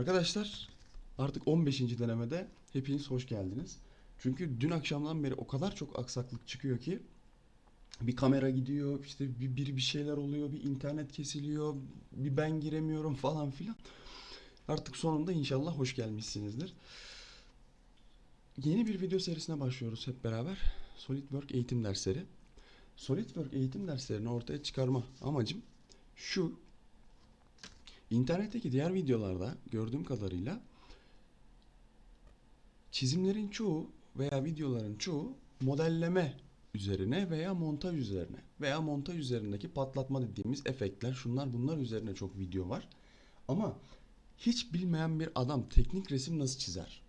Arkadaşlar artık 15. denemede hepiniz hoş geldiniz. Çünkü dün akşamdan beri o kadar çok aksaklık çıkıyor ki bir kamera gidiyor, işte bir, bir bir şeyler oluyor, bir internet kesiliyor, bir ben giremiyorum falan filan. Artık sonunda inşallah hoş gelmişsinizdir. Yeni bir video serisine başlıyoruz hep beraber. SolidWorks eğitim dersleri. SolidWorks eğitim derslerini ortaya çıkarma amacım şu. İnternetteki diğer videolarda gördüğüm kadarıyla çizimlerin çoğu veya videoların çoğu modelleme üzerine veya montaj üzerine veya montaj üzerindeki patlatma dediğimiz efektler şunlar bunlar üzerine çok video var. Ama hiç bilmeyen bir adam teknik resim nasıl çizer?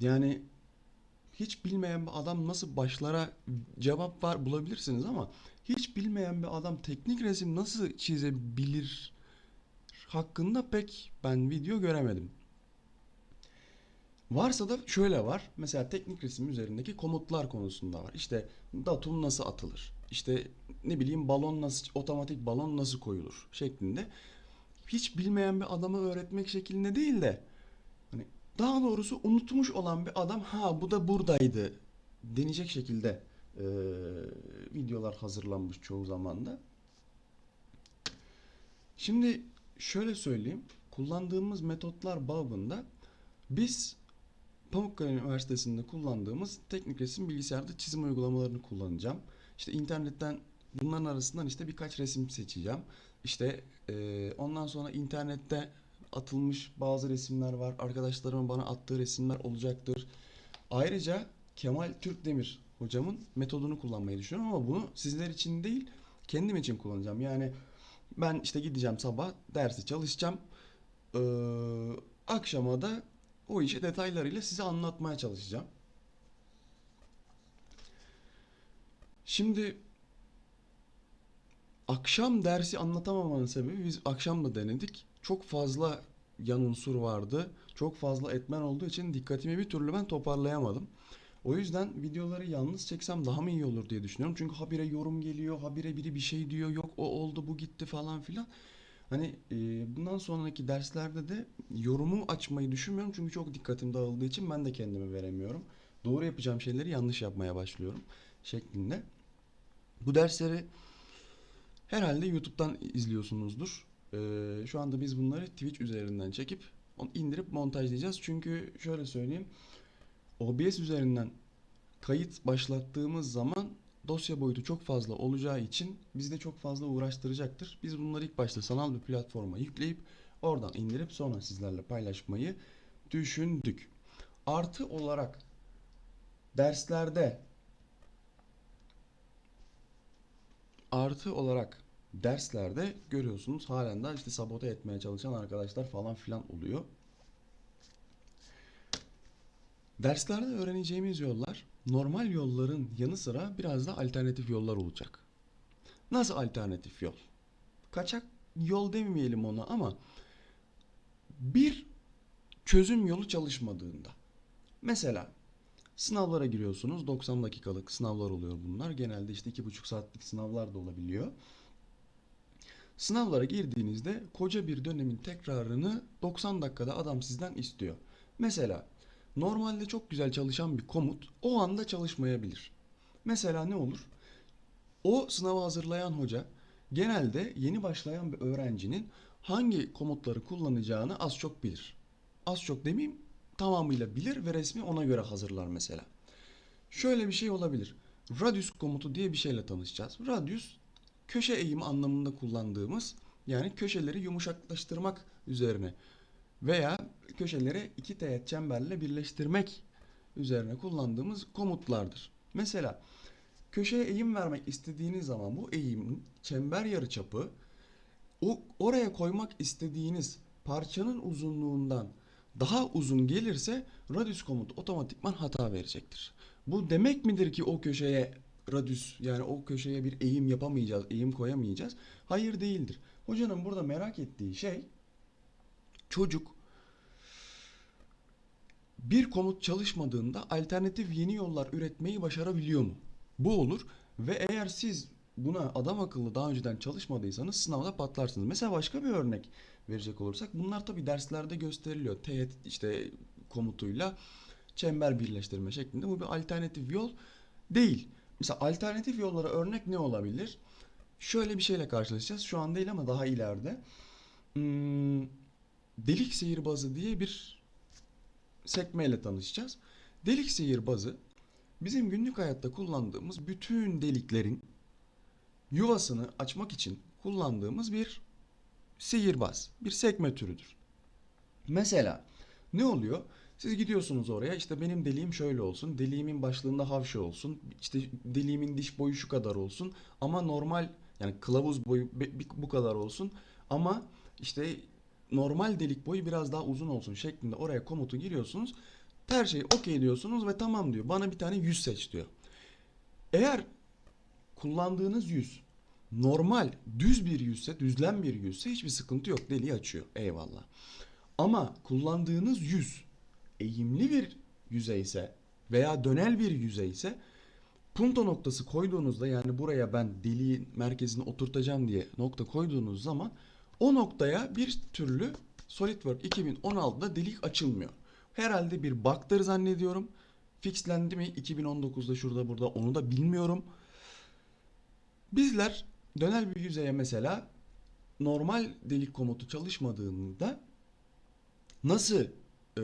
Yani hiç bilmeyen bir adam nasıl başlara cevap var bulabilirsiniz ama hiç bilmeyen bir adam teknik resim nasıl çizebilir hakkında pek ben video göremedim. Varsa da şöyle var. Mesela teknik resim üzerindeki komutlar konusunda var. İşte datum nasıl atılır? İşte ne bileyim balon nasıl otomatik balon nasıl koyulur şeklinde. Hiç bilmeyen bir adama öğretmek şeklinde değil de hani daha doğrusu unutmuş olan bir adam ha bu da buradaydı denecek şekilde eee, videolar hazırlanmış çoğu zaman da. Şimdi şöyle söyleyeyim. Kullandığımız metotlar babında biz Pamukkale Üniversitesi'nde kullandığımız teknik resim bilgisayarda çizim uygulamalarını kullanacağım. İşte internetten bunların arasından işte birkaç resim seçeceğim. İşte eee, ondan sonra internette atılmış bazı resimler var. Arkadaşlarımın bana attığı resimler olacaktır. Ayrıca Kemal Türkdemir hocamın metodunu kullanmayı düşünüyorum ama bunu sizler için değil kendim için kullanacağım. Yani ben işte gideceğim sabah dersi çalışacağım. Ee, akşama da o işi detaylarıyla size anlatmaya çalışacağım. Şimdi akşam dersi anlatamamanın sebebi biz akşam da denedik. Çok fazla yan unsur vardı. Çok fazla etmen olduğu için dikkatimi bir türlü ben toparlayamadım. O yüzden videoları yalnız çeksem daha mı iyi olur diye düşünüyorum. Çünkü habire yorum geliyor, habire biri bir şey diyor, yok o oldu, bu gitti falan filan. Hani e, bundan sonraki derslerde de yorumu açmayı düşünmüyorum. Çünkü çok dikkatim dağıldığı için ben de kendimi veremiyorum. Doğru yapacağım şeyleri yanlış yapmaya başlıyorum şeklinde. Bu dersleri herhalde YouTube'dan izliyorsunuzdur. Ee, şu anda biz bunları Twitch üzerinden çekip onu indirip montajlayacağız. Çünkü şöyle söyleyeyim. OBS üzerinden kayıt başlattığımız zaman dosya boyutu çok fazla olacağı için bizi de çok fazla uğraştıracaktır. Biz bunları ilk başta sanal bir platforma yükleyip oradan indirip sonra sizlerle paylaşmayı düşündük. Artı olarak derslerde artı olarak derslerde görüyorsunuz halen daha işte sabote etmeye çalışan arkadaşlar falan filan oluyor. Derslerde öğreneceğimiz yollar normal yolların yanı sıra biraz da alternatif yollar olacak. Nasıl alternatif yol? Kaçak yol demeyelim ona ama bir çözüm yolu çalışmadığında. Mesela sınavlara giriyorsunuz. 90 dakikalık sınavlar oluyor bunlar. Genelde işte 2,5 saatlik sınavlar da olabiliyor. Sınavlara girdiğinizde koca bir dönemin tekrarını 90 dakikada adam sizden istiyor. Mesela normalde çok güzel çalışan bir komut o anda çalışmayabilir. Mesela ne olur? O sınava hazırlayan hoca genelde yeni başlayan bir öğrencinin hangi komutları kullanacağını az çok bilir. Az çok demeyeyim tamamıyla bilir ve resmi ona göre hazırlar mesela. Şöyle bir şey olabilir. Radius komutu diye bir şeyle tanışacağız. Radius köşe eğimi anlamında kullandığımız yani köşeleri yumuşaklaştırmak üzerine veya köşeleri iki teğet çemberle birleştirmek üzerine kullandığımız komutlardır. Mesela köşeye eğim vermek istediğiniz zaman bu eğimin çember yarıçapı o oraya koymak istediğiniz parçanın uzunluğundan daha uzun gelirse radius komutu otomatikman hata verecektir. Bu demek midir ki o köşeye radius yani o köşeye bir eğim yapamayacağız, eğim koyamayacağız? Hayır değildir. Hocanın burada merak ettiği şey çocuk bir komut çalışmadığında alternatif yeni yollar üretmeyi başarabiliyor mu? Bu olur ve eğer siz buna adam akıllı daha önceden çalışmadıysanız sınavda patlarsınız. Mesela başka bir örnek verecek olursak bunlar tabii derslerde gösteriliyor. Teğet işte komutuyla çember birleştirme şeklinde. Bu bir alternatif yol değil. Mesela alternatif yollara örnek ne olabilir? Şöyle bir şeyle karşılaşacağız. Şu an değil ama daha ileride. Hmm, delik sihirbazı diye bir sekmeyle tanışacağız. Delik sihirbazı bizim günlük hayatta kullandığımız bütün deliklerin yuvasını açmak için kullandığımız bir sihirbaz, bir sekme türüdür. Mesela ne oluyor? Siz gidiyorsunuz oraya işte benim deliğim şöyle olsun, deliğimin başlığında havşı olsun, işte deliğimin diş boyu şu kadar olsun ama normal yani kılavuz boyu bu kadar olsun ama işte normal delik boyu biraz daha uzun olsun şeklinde oraya komutu giriyorsunuz. Her şeyi okey diyorsunuz ve tamam diyor. Bana bir tane yüz seç diyor. Eğer kullandığınız yüz normal düz bir yüzse, düzlem bir yüzse hiçbir sıkıntı yok. Deliği açıyor. Eyvallah. Ama kullandığınız yüz eğimli bir yüzeyse veya dönel bir yüzeyse punto noktası koyduğunuzda yani buraya ben deliğin merkezini oturtacağım diye nokta koyduğunuz zaman o noktaya bir türlü SolidWorks 2016'da delik açılmıyor. Herhalde bir bug'dır zannediyorum. Fixlendi mi 2019'da şurada burada onu da bilmiyorum. Bizler dönel bir yüzeye mesela normal delik komutu çalışmadığında nasıl eee,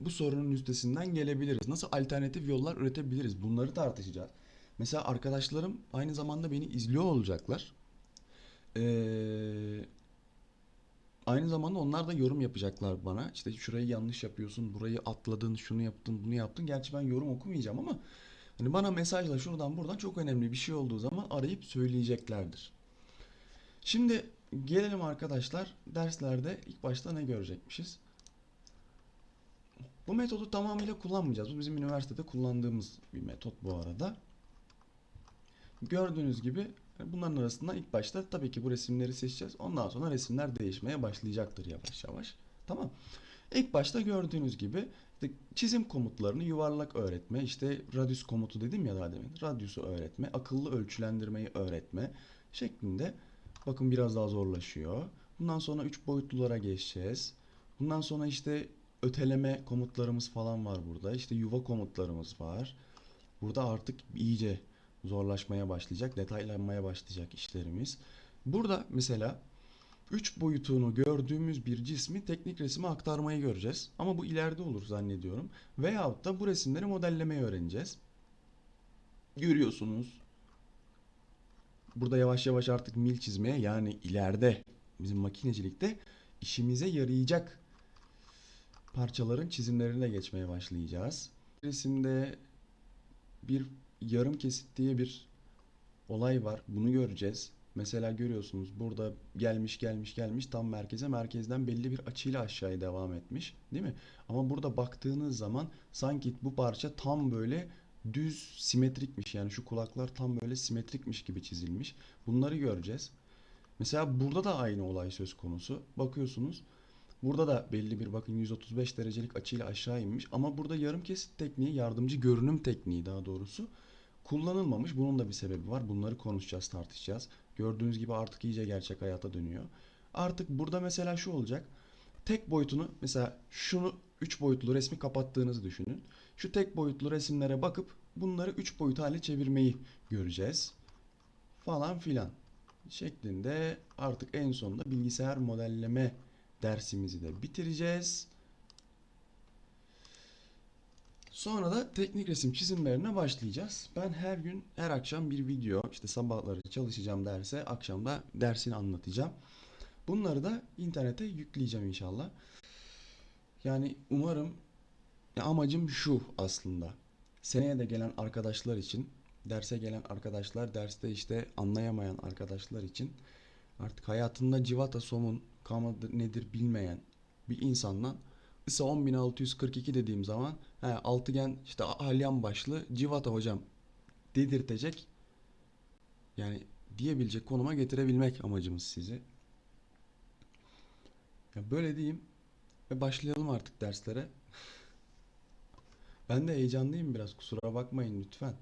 bu sorunun üstesinden gelebiliriz? Nasıl alternatif yollar üretebiliriz? Bunları tartışacağız. Mesela arkadaşlarım aynı zamanda beni izliyor olacaklar. Eee, aynı zamanda onlar da yorum yapacaklar bana. İşte şurayı yanlış yapıyorsun, burayı atladın, şunu yaptın, bunu yaptın. Gerçi ben yorum okumayacağım ama hani bana mesajla şuradan buradan çok önemli bir şey olduğu zaman arayıp söyleyeceklerdir. Şimdi gelelim arkadaşlar derslerde ilk başta ne görecekmişiz? Bu metodu tamamıyla kullanmayacağız. Bu bizim üniversitede kullandığımız bir metot bu arada. Gördüğünüz gibi bunların arasından ilk başta tabii ki bu resimleri seçeceğiz. Ondan sonra resimler değişmeye başlayacaktır yavaş yavaş. Tamam. İlk başta gördüğünüz gibi işte çizim komutlarını yuvarlak öğretme, işte radius komutu dedim ya daha demin. Radiusu öğretme, akıllı ölçülendirmeyi öğretme şeklinde bakın biraz daha zorlaşıyor. Bundan sonra 3 boyutlulara geçeceğiz. Bundan sonra işte öteleme komutlarımız falan var burada. İşte yuva komutlarımız var. Burada artık iyice zorlaşmaya başlayacak, detaylanmaya başlayacak işlerimiz. Burada mesela 3 boyutunu gördüğümüz bir cismi teknik resime aktarmayı göreceğiz. Ama bu ileride olur zannediyorum. Veyahut da bu resimleri modellemeyi öğreneceğiz. Görüyorsunuz. Burada yavaş yavaş artık mil çizmeye yani ileride bizim makinecilikte işimize yarayacak parçaların çizimlerine geçmeye başlayacağız. Resimde bir yarım kesit diye bir olay var. Bunu göreceğiz. Mesela görüyorsunuz burada gelmiş gelmiş gelmiş tam merkeze merkezden belli bir açıyla aşağıya devam etmiş. Değil mi? Ama burada baktığınız zaman sanki bu parça tam böyle düz simetrikmiş. Yani şu kulaklar tam böyle simetrikmiş gibi çizilmiş. Bunları göreceğiz. Mesela burada da aynı olay söz konusu. Bakıyorsunuz Burada da belli bir bakın 135 derecelik açıyla aşağı inmiş ama burada yarım kesit tekniği, yardımcı görünüm tekniği daha doğrusu kullanılmamış. Bunun da bir sebebi var. Bunları konuşacağız, tartışacağız. Gördüğünüz gibi artık iyice gerçek hayata dönüyor. Artık burada mesela şu olacak. Tek boyutunu mesela şunu 3 boyutlu resmi kapattığınızı düşünün. Şu tek boyutlu resimlere bakıp bunları 3 boyut hale çevirmeyi göreceğiz. Falan filan şeklinde artık en sonunda bilgisayar modelleme dersimizi de bitireceğiz. Sonra da teknik resim çizimlerine başlayacağız. Ben her gün, her akşam bir video, işte sabahları çalışacağım derse, akşam da dersini anlatacağım. Bunları da internete yükleyeceğim inşallah. Yani umarım, ya amacım şu aslında. Seneye de gelen arkadaşlar için, derse gelen arkadaşlar, derste işte anlayamayan arkadaşlar için artık hayatında civata somun kavramı nedir bilmeyen bir insanla ISO 10642 dediğim zaman he, altıgen işte alyan başlı civata hocam dedirtecek yani diyebilecek konuma getirebilmek amacımız sizi. Ya böyle diyeyim ve başlayalım artık derslere. Ben de heyecanlıyım biraz kusura bakmayın lütfen.